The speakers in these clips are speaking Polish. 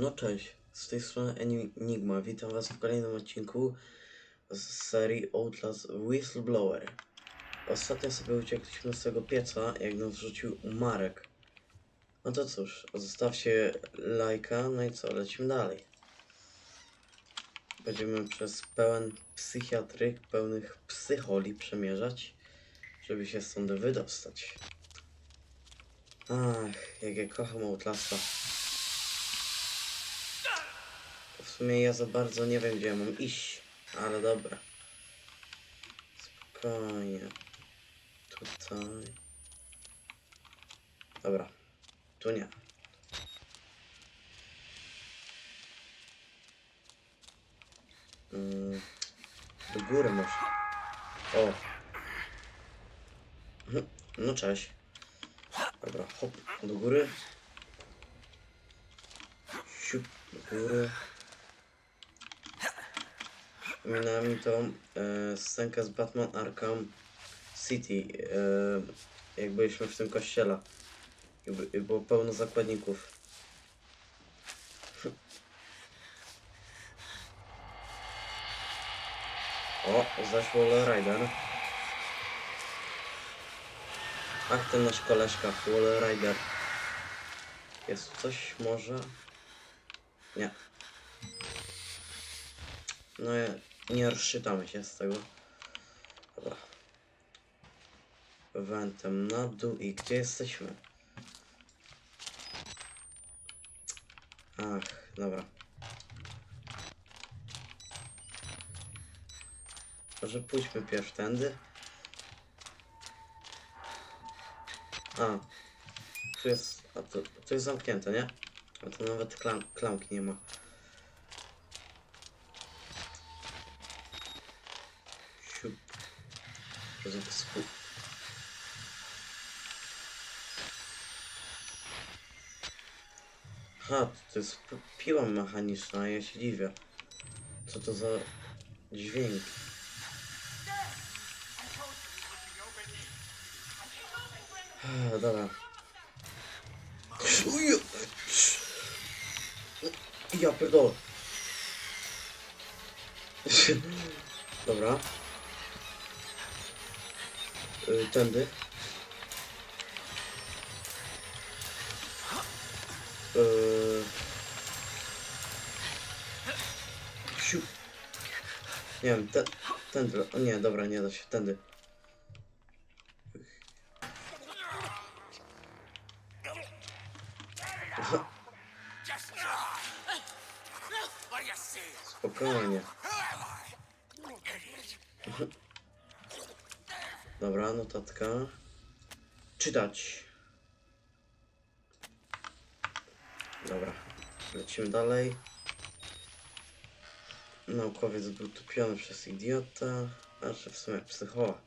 No cześć, z tej strony Enigma. Witam Was w kolejnym odcinku z serii Outlast Whistleblower. Ostatnio sobie uciekliśmy z tego pieca, jak nas wrzucił Marek. No to cóż, zostawcie lajka, no i co, lecimy dalej. Będziemy przez pełen psychiatryk, pełnych psycholi przemierzać, żeby się stąd wydostać. Ach, jak ja kocham Outlasta. W sumie ja za bardzo nie wiem, gdzie mam iść, ale dobra. Spokojnie. Tutaj. Dobra. Tu nie. Mm, do góry może. O. Mhm. No cześć. Dobra, hop, do góry. Siup, do góry. Przypomina mi to e, scenkę z Batman Arkham City, e, jak byliśmy w tym kościele. I, i było pełno zakładników. O, Wall Rider. Ach, ten nasz koleżka, Wall Rider. Jest coś może? Nie. No ja nie rozczytamy się z tego. Dobra. Wentem na dół i gdzie jesteśmy? Ach, dobra. Może pójdźmy pierw tędy? A. Tu jest... A to, to jest zamknięte, nie? A to nawet klam, klamki nie ma. Jezu, spu... Ha, to jest pi- piła mechaniczna, ja się dziwię. Co to za dźwięk? Dobra. Uju. Ja pierdolę. Dobra. Y, Tędy. Yy... Siu. Nie wiem, te, tędy. Nie, dobra, nie da się, tędy. What do you see? Spokojnie. Czytać. Dobra, lecimy dalej. Naukowiec był tupiony przez idiota, znaczy w sumie psychoła.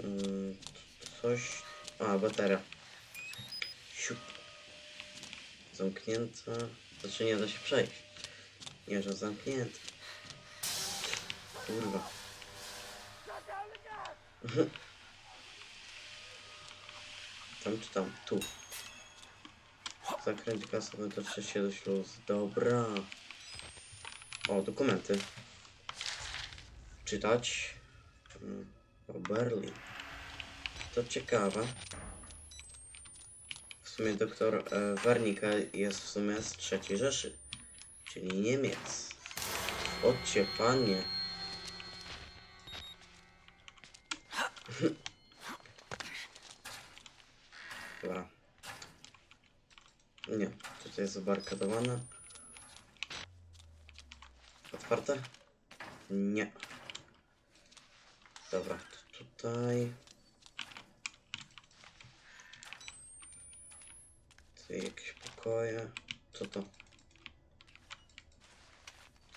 Mm, coś... A, bateria. Siup. Zamknięta. Znaczy nie da się przejść. Nie, że zamknięte. Kurwa. Tam czy tam? Tu. Zakręć gasowy dotrze się do śluz. Dobra. O, dokumenty. Czytać. O, Berlin. To ciekawe. W sumie doktor e, Wernicke jest w sumie z trzeciej Rzeszy, czyli Niemiec. Odcie panie. Dobra. Nie, tutaj jest zabarkadowane. Otwarte? Nie. Dobra, to tutaj. Tu jakieś pokoje. Co to?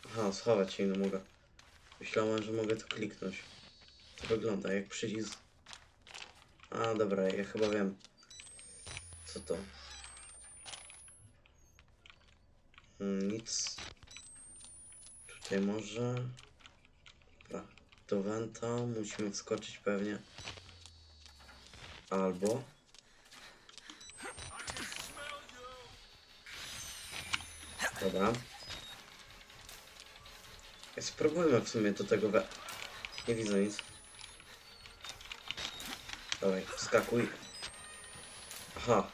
Aha, schować się nie mogę. Myślałem, że mogę to kliknąć. To wygląda jak przycisk. A, dobra, ja chyba wiem. Co to? Mm, Nic. Tutaj może. Dobra. Do Wenta musimy wskoczyć pewnie. Albo. Dobra. Spróbujmy w sumie do tego we... Nie widzę nic. Dawaj, skakuj. Aha.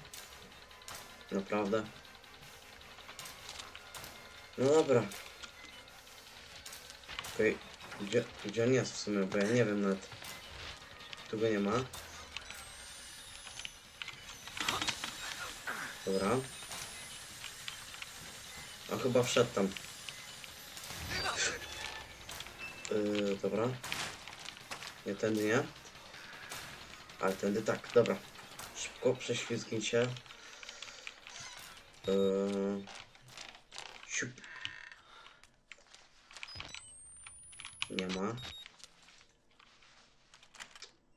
Naprawdę? No dobra. Okej. Gdzie, gdzie on jest w sumie? Bo ja nie wiem nawet. Tu go nie ma. Dobra. A chyba wszedł tam. Yy, dobra. Nie, tędy nie. Ale tędy tak, dobra. Szybko prześlizgnijcie. Yy. Nie ma.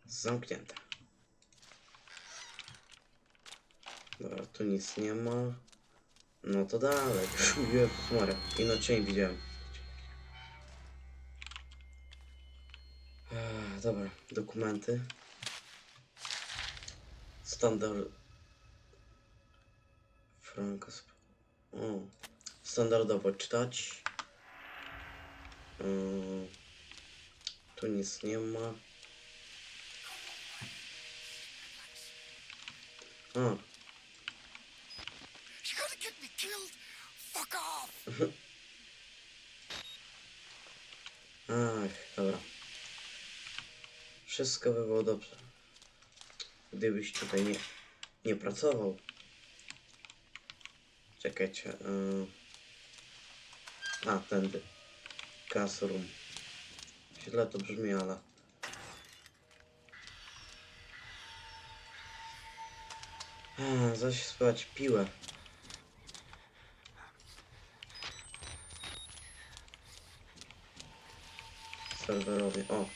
Zamknięte. Dobra, tu nic nie ma. No to dalej. Jezus Maria. I no cień widziałem. Ech, dobra, dokumenty. Standard. Frankos. O. Standardowo czytać. Yy, tu nic nie ma. A, ach, dobra. Wszystko by było dobrze. Gdybyś tutaj nie, nie pracował. Czekajcie. Yy... A, tędy. Classroom. Źle to brzmi, ale... Zaś spać piłę. Serwerowie, o.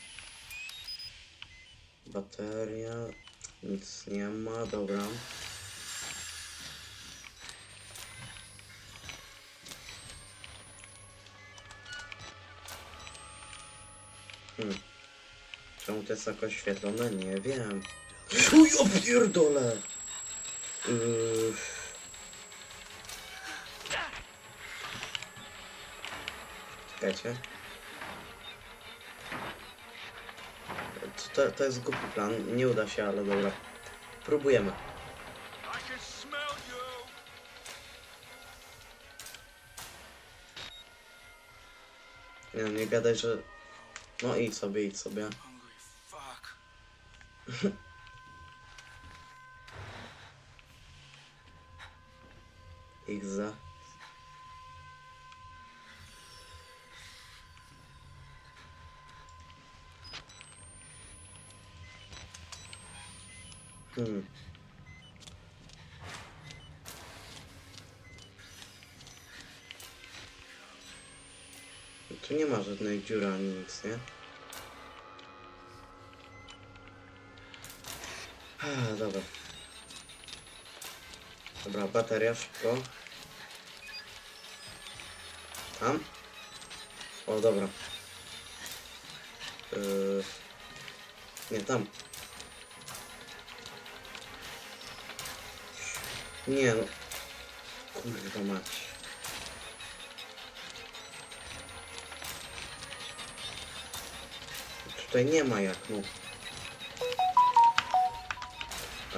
Bateria. Nic nie ma, dobra. Hmm. Czemu to jest tak oświetlone? Nie wiem. Uj, opierdole! Yy... Czekajcie. To, to jest głupi plan, nie uda się, ale dobra. Próbujemy. Nie, nie gadaj, że... No idź sobie, idź sobie. Hungry fuck. XZ. Hmm. Tu nie ma żadnej dziury ani nic, nie? Ah, dobra. Dobra, bateria szybko. Tam? O, dobra. Yy... Nie, tam. Nie no. Kurwa mać. Tutaj nie ma jak, no.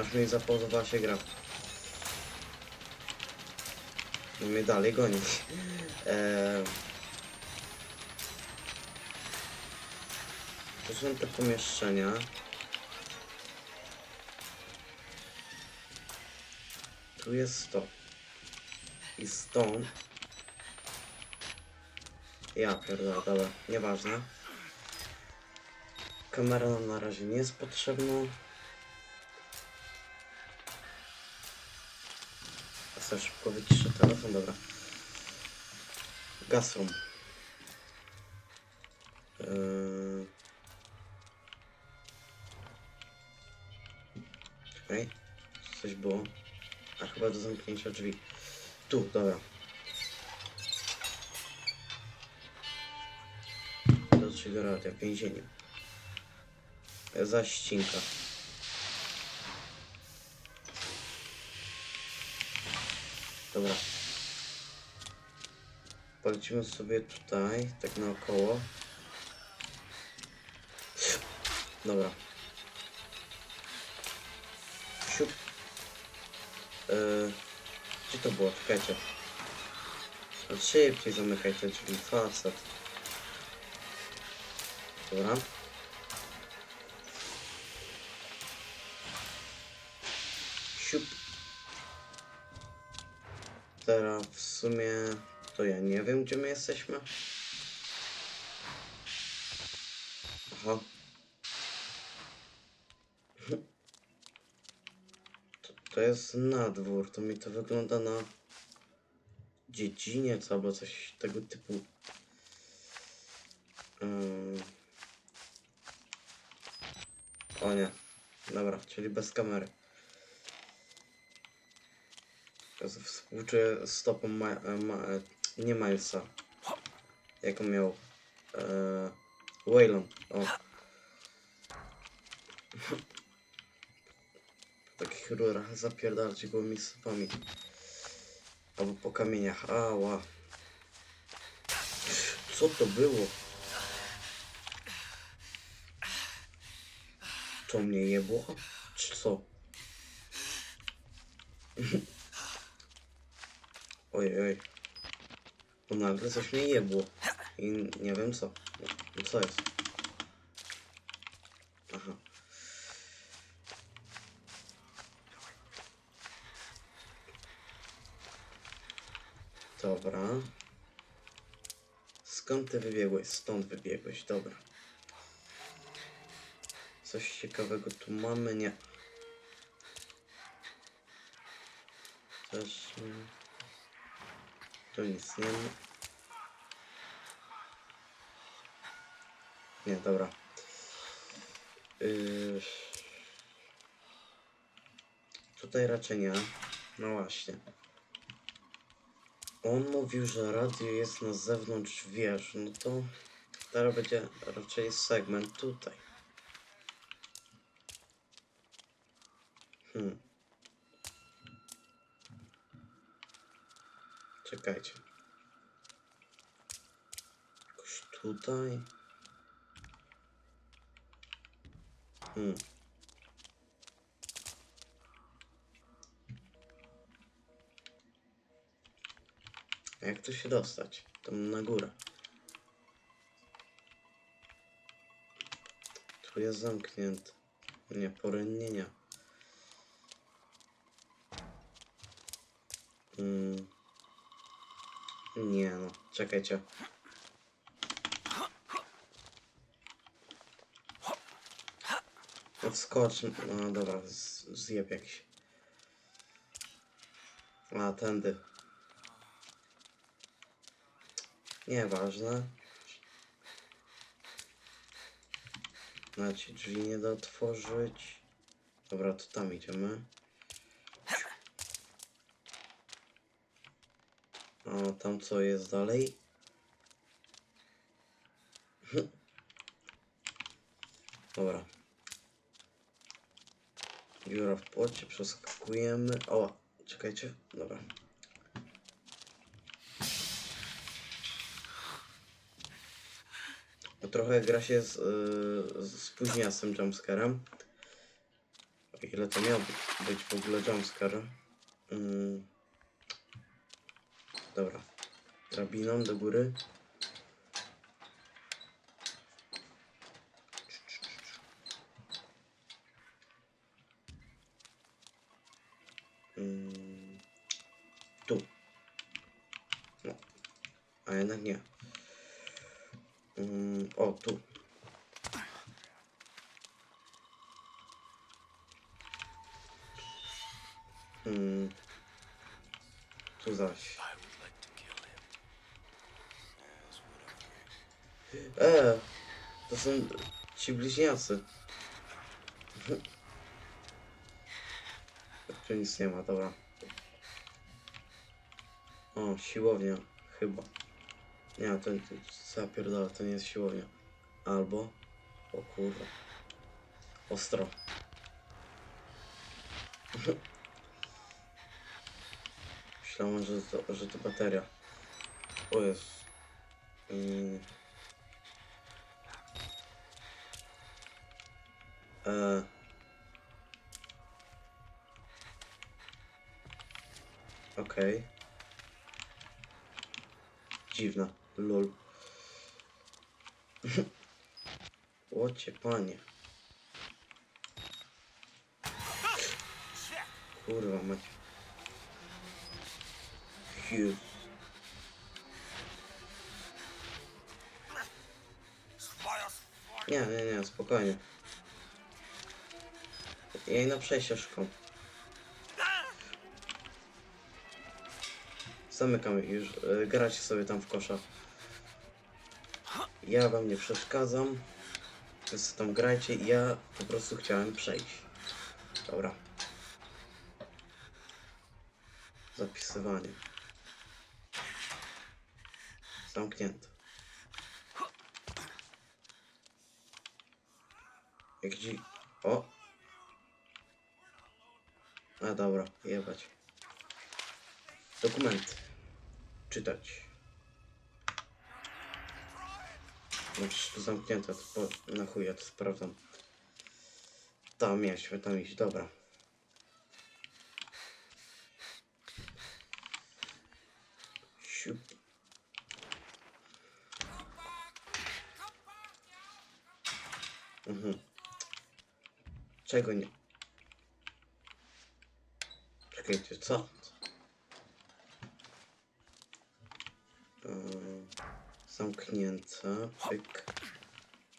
Aż mi zapauzowała się gra. No mnie dalej goni. Eee... To są te pomieszczenia. Tu jest to. I stąd. Ja pierdolę, dobra, nieważne. Kamera nam na razie nie jest potrzebna. Sobie szybko wyciszę telefon, dobra. Gasrum. Yy... Czekaj, coś było. A chyba do zamknięcia drzwi. Tu, dobra. Do Triggerotia, więzienie. Zaścinka. Dobra. Polecimy sobie tutaj, tak naokoło. Dobra. Siup. Yy, gdzie to było? Czekajcie. Szybciej zamykaj te drzwi, facet. Dobra. Teraz w sumie to ja nie wiem gdzie my jesteśmy. Aha. To, to jest nadwór, to mi to wygląda na dziedziniec albo coś tego typu. Ym. O nie. Dobra, czyli bez kamery. Współczuję stopą ma, ma, nie Milesa. Jaką miał e, Waylon. O. Po takich rurach zapierdalcie gołymi sypami. Albo po kamieniach. Ała. Co to było? To mnie jebło? Czy co? Ojej, oj. Bo nagle coś mnie jebło. I nie wiem co. No, co jest? Aha. Dobra. Skąd ty wybiegłeś? Stąd wybiegłeś, dobra. Coś ciekawego tu mamy? Nie. Też. Tu nic nie ma. Nie, dobra. Yy... Tutaj raczej nie. No właśnie. On mówił, że radio jest na zewnątrz wież. No to teraz będzie raczej segment tutaj. Hmm. Czekajcie. Jakoś tutaj. Hmm. A Jak tu się dostać? Tam na górę. Tu jest zamknięty. Nie, poręnienia. Hmm. Nie no, czekajcie. Wskocz, no dobra, zjeb jakiś. A, tędy. Nieważne. Na ci drzwi nie da otworzyć. Dobra, to tam idziemy. A tam co jest dalej? Dobra. Dziura w płocie, przeskakujemy. O, czekajcie. Dobra. Trochę gra się z, yy, spóźnia z tym jumpscarem. Ile to miał być, w ogóle jumpscare. Mm. Dobra. Drabiną do góry. Mm. Tu. No. A jednak nie. Mm, o, tu. Mm. Tu zaś. I would like to kill him. Yes, whatever. E, to są ci bliźniacy. Tu nic nie ma, dobra. O, siłownia, chyba. Nie, to, to zapierdala, to nie jest siłownia. Albo, o kurwa, ostro. Myślałem, że to, że to bateria. O jest. E. Okej. Dziwna. Lol. Łocie panie. Kurwa mać. Jezus. Nie, nie, nie, spokojnie. Jej na przejście szukam. Zamykam już. y, Gracie sobie tam w kosza. Ja wam nie przeszkadzam. Więc tam grajcie. Ja po prostu chciałem przejść. Dobra. Zapisywanie. Zamknięte. Dzi... O! A dobra, jebać. Dokumenty. Czytać. No przecież to zamknięte, to po... na chuj ja to sprawdzam. Tam mieliśmy, tam iść, dobra. Siup. Mhm. Czego nie? Czekajcie, co? Yy, zamknięte, pyk.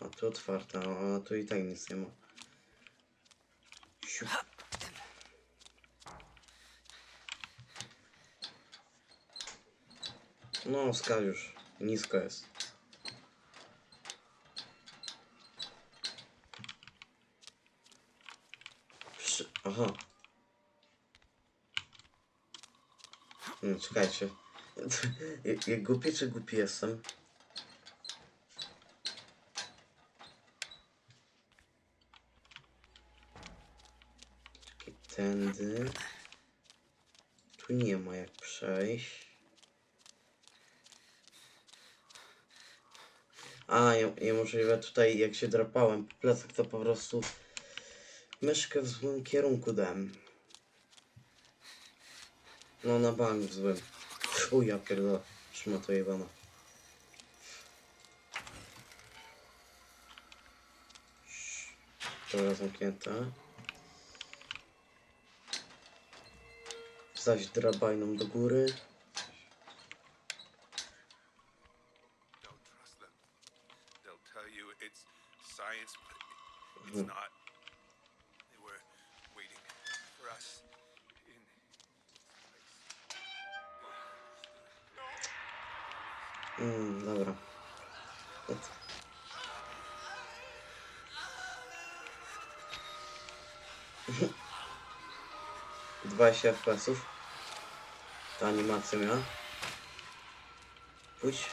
A tu otwarte, a tu i tak nic nie ma. No, skal już. Nisko jest. Aha. Nie, czekajcie. Jak, głupi czy głupi jestem? Tędy. Tu nie ma jak przejść. A, ja możliwe tutaj jak się drapałem po plecach, to po prostu myszkę w złym kierunku dałem. No na bank złym. O ja pierdolę, szmato jebana. Dobra, zamknięte. Zaś drabajną do góry. Mm, dobra. Dwadzieścia FPS-ów. Ta animacja miała. Pójdź.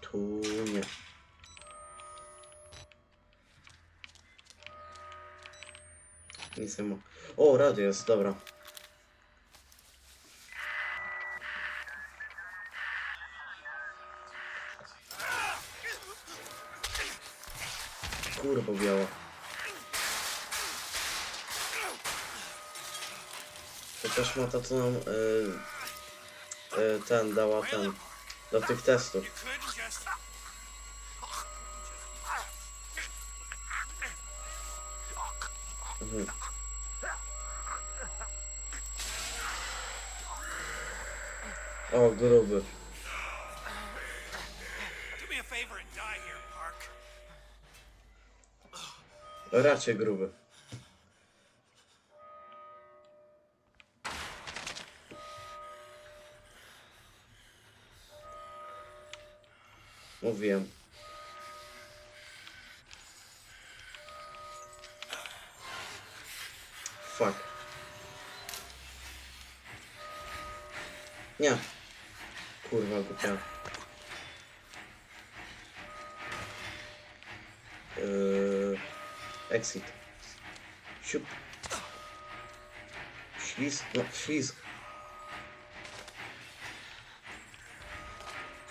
Tu Nic nie ma. O, radio jest, dobra. Kurwa biała. To też ma to, co nam y, y, ten dała ten do tych testów. Park. Raczej gruby. Mówiłem. Fuck. Nie. Kurwa głupia. Yy, exit. Siup. Ślizg, no ślizg.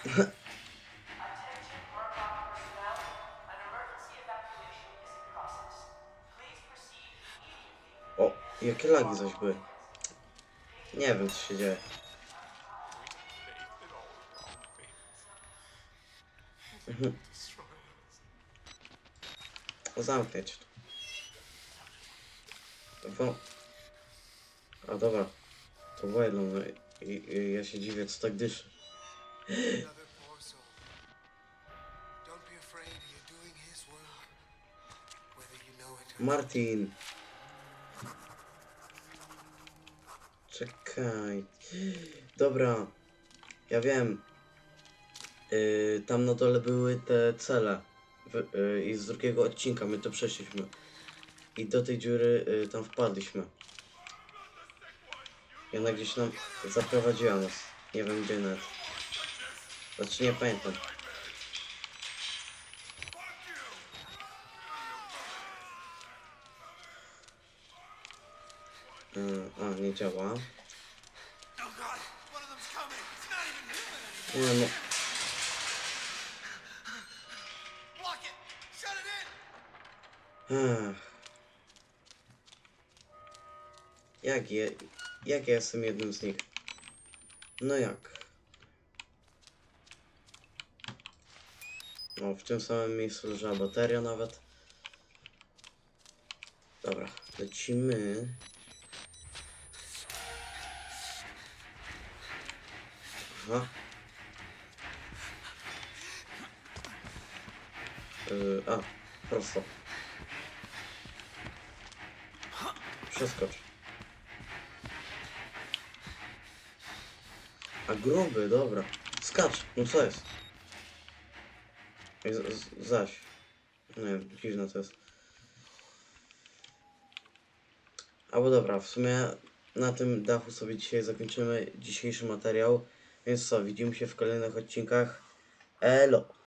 O, jakie lagi zaś były. Nie wiem, co się dzieje. Mhm. Zamknąć to. Wo- A dobra. To Waylon, no i, i ja się dziwię, co tak dyszy. Martin! Czekaj. Dobra. Ja wiem. Yy, tam na dole były te cele. W, yy, I z drugiego odcinka my to przeszliśmy. I do tej dziury yy, tam wpadliśmy. I ona gdzieś nam zaprowadziła nas. Nie wiem gdzie nawet. Znaczy nie pamiętam. Yy, a, nie działa. Oh god, Ech. Jak je, jak ja jestem jednym z nich? No jak? O, w tym samym miejscu leżała bateria nawet. Dobra, lecimy. Aha. Yy, a, prosto. Przeskocz. A gruby, dobra. Skacz, no co jest? Z- zaś. Nie wiem, dziwne to jest. Albo dobra, w sumie na tym dachu sobie dzisiaj zakończymy dzisiejszy materiał. Więc co, widzimy się w kolejnych odcinkach. Elo!